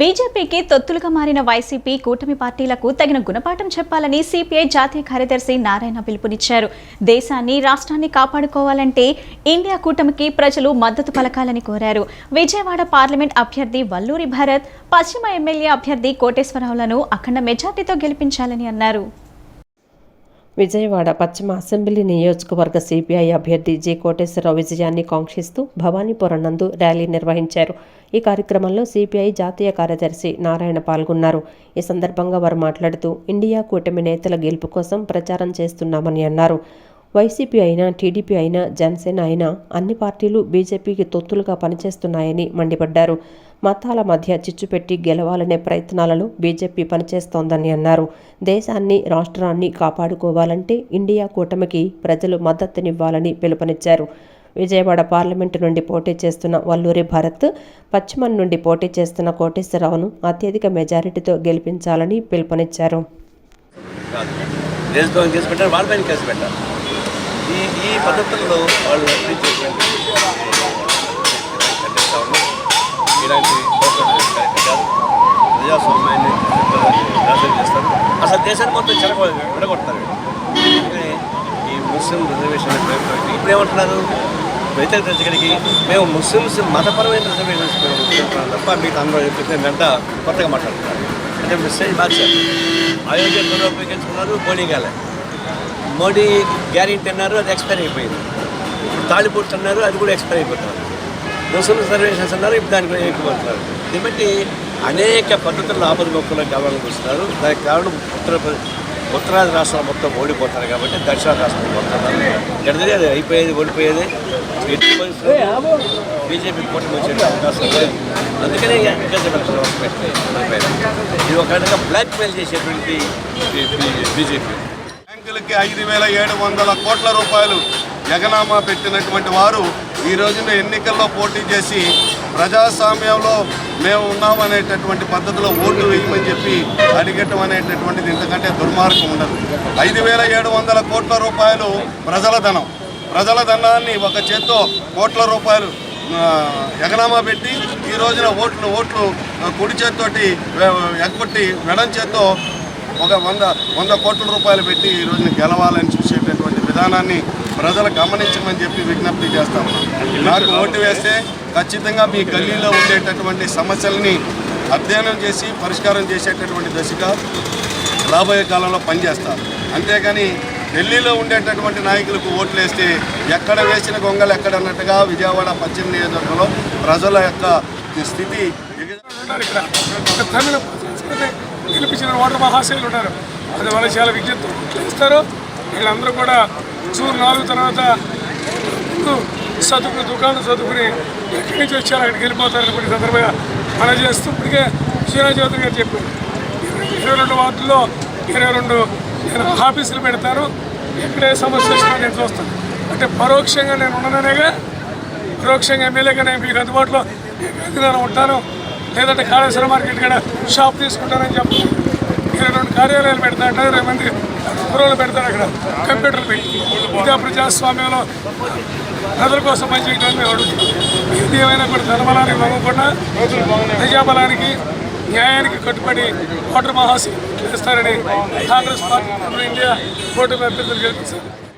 బీజేపీకి తొత్తులుగా మారిన వైసీపీ కూటమి పార్టీలకు తగిన గుణపాఠం చెప్పాలని సిపిఐ జాతీయ కార్యదర్శి నారాయణ పిలుపునిచ్చారు. దేశాన్ని రాష్ట్రాన్ని కాపాడుకోవాలంటే ఇండియా కూటమికి ప్రజలు మద్దతు పలకాలని కోరారు. విజయవాడ పార్లమెంట్ అభ్యర్థి వల్లూరి భరత్ పశ్చిమ ఎమ్మెల్యే అభ్యర్థి కోటేశ్వరరావులను అఖండ మెజార్టీతో గెలిపించాలని అన్నారు. విజయవాడ పశ్చిమ అసెంబ్లీ నియోజకవర్గ సిపిఐ అభ్యర్థి జి. కోటేశ్వరరావు విజయాన్ని కాంక్షిస్తూ భవానీపురం నందు ర్యాలీ నిర్వహించారు. ఈ కార్యక్రమంలో సిపిఐ జాతీయ కార్యదర్శి నారాయణ పాల్గొన్నారు. ఈ సందర్భంగా వారు మాట్లాడుతూ ఇండియా కూటమి నేతల గెలుపు కోసం ప్రచారం చేస్తున్నామని అన్నారు. వైసీపీ అయినా టీడీపీ అయినా జనసేన అయినా అన్ని పార్టీలు బీజేపీకి తొత్తులుగా పనిచేస్తున్నాయని మండిపడ్డారు. మతాల మధ్య చిచ్చుపెట్టి గెలవాలనే ప్రయత్నాలలో బీజేపీ పనిచేస్తోందని అన్నారు. దేశాన్ని రాష్ట్రాన్ని కాపాడుకోవాలంటే ఇండియా కూటమికి ప్రజలు మద్దతునివ్వాలని పిలుపునిచ్చారు. విజయవాడ పార్లమెంటు నుండి పోటీ చేస్తున్న వల్లూరి భరత్ పశ్చిమం నుండి పోటీ చేస్తున్న కోటేశ్వరరావును అత్యధిక మెజారిటీతో గెలిపించాలని పిలుపునిచ్చారు. ఈ ఈ పద్ధతుల్లో వాళ్ళు నడిపించేటువంటి ఇలాంటి పోకడలు ప్రజాస్వామ్యాన్ని నాశనం చేస్తారు. అసలు దేశాన్ని మొత్తం చెరగ విడగొడతారు ఈ ముస్లిం రిజర్వేషన్ పేరుతో ఇప్పుడు ఏమంటున్నారు? వ్యతిరేక దగ్గరికి మేము ముస్లిమ్స్ మతపరమైన రిజర్వేషన్స్ తప్ప మీకు అందరూ చెప్పిన కొత్తగా మాట్లాడుతున్నారు అంటే మెసేజ్ మార్చారు. అయోధ్య పునరుపయోగించుకున్నారు మోడీ గాలే మోడీ గ్యారెంటీ అన్నారు అది ఎక్స్పైర్ అయిపోయింది. ఇప్పుడు తాళిపొట్టు అన్నారు అది కూడా ఎక్స్పైర్ అయిపోతున్నారు. ముస్లిం సర్వేషన్స్ అన్నారు ఇప్పుడు దానికి ఎక్కువంటున్నారు దీన్ని బట్టి అనేక పద్ధతుల్లో ఆపద మొక్కలు కావాలని దానికి కారణం ఉత్తరప్రదేశ్ ఉత్తరాది రాష్ట్రాలు మొత్తం ఓడిపోతారు కాబట్టి దక్షిణ రాష్ట్రాలు పోతున్నారు ఎడదే అది అయిపోయేది ఓడిపోయేది. ఎట్టి పరిస్థితుల్లో బీజేపీ కూటమి వచ్చే అవకాశం లేదు. అందుకనే ఇది ఒక రకంగా బ్లాక్మెయిల్ చేసేటువంటి బీజేపీ. బ్యాంకులకి ఐదు వేల ఏడు వందల కోట్ల రూపాయలు ఎగనామా పెట్టినటువంటి వారు ఈ రోజున ఎన్నికల్లో పోటీ చేసి ప్రజాస్వామ్యంలో మేము ఉన్నామనేటటువంటి పద్ధతిలో ఓట్లు వేయమని చెప్పి అడిగటం అనేటటువంటిది ఇంతకంటే దుర్మార్గం ఉండదు. ఐదు వేల ఏడు వందల కోట్ల రూపాయలు ప్రజల ధనం. ప్రజల ధనాన్ని ఒక చేత్తో కోట్ల రూపాయలు ఎగనామా పెట్టి ఈ రోజున ఓట్లు ఓట్లు కుడి చేత్తోటి ఎగ్గొట్టి మెడం చేత్తో ఒక వంద వంద కోట్ల రూపాయలు పెట్టి ఈ రోజున గెలవాలని చూసేటటువంటి విధానాన్ని ప్రజలు గమనించమని చెప్పి విజ్ఞప్తి చేస్తాం నాకు ఓటు వేస్తే ఖచ్చితంగా మీ గల్లీలో ఉండేటటువంటి సమస్యల్ని అధ్యయనం చేసి పరిష్కారం చేసేటటువంటి దశగా రాబోయే కాలంలో పనిచేస్తారు అంతేగాని ఢిల్లీలో ఉండేటటువంటి నాయకులకు ఓట్లు వేస్తే ఎక్కడ వేసిన గొంగలు ఎక్కడ అన్నట్టుగా విజయవాడ పశ్చిమ నియోజకవర్గంలో ప్రజల యొక్క స్థితి గెలిపించిన ఓటర్ మహాశైలు ఉన్నారు అది వాళ్ళు చాలా విజ్ఞప్తి. చేస్తారు వీళ్ళందరూ కూడా జూన్ నాలుగు తర్వాత చదువుకుని దుకాణం చదువుకుని ఎక్కడి నుంచి వచ్చారు అక్కడికి వెళ్ళిపోతారని కొన్ని సందర్భంగా మనం చేస్తూ ఇప్పటికే శ్రీరాజ్ చౌదరి గారు చెప్పారు. ఇరవై రెండు వార్డుల్లో ఇరవై రెండు నేను ఆఫీసులు పెడతాను. ఎక్కడే సమస్య వచ్చినా నేను చూస్తాను. అంటే పరోక్షంగా నేను ఉండననేగా పరోక్షంగా ఎమ్మెల్యేగా నేను మీకు అందుబాటులో ఉంటాను. లేదంటే కాళేశ్వర మార్కెట్ కూడా షాప్ తీసుకుంటారని చెప్పి ఇరవై రెండు కార్యాలయాలు పెడతారట ఇరవై మంది కుర్రోళ్ళు పెడతారు అక్కడ. కంప్యూటర్లు పెట్టి. ఇదే ప్రజాస్వామ్యంలో ప్రజల కోసం పనిచేయడానికి మేము అడుగుతున్నాం ఇది ఏమైనా కూడా ధనబలానికి నమ్మకుండా ప్రజాబలానికి న్యాయానికి కట్టుబడి ఓటర్ మహాసి చేస్తారని కాంగ్రెస్ పార్టీ ఇండియా ఓటు అభ్యర్థులు గెలిపించారు.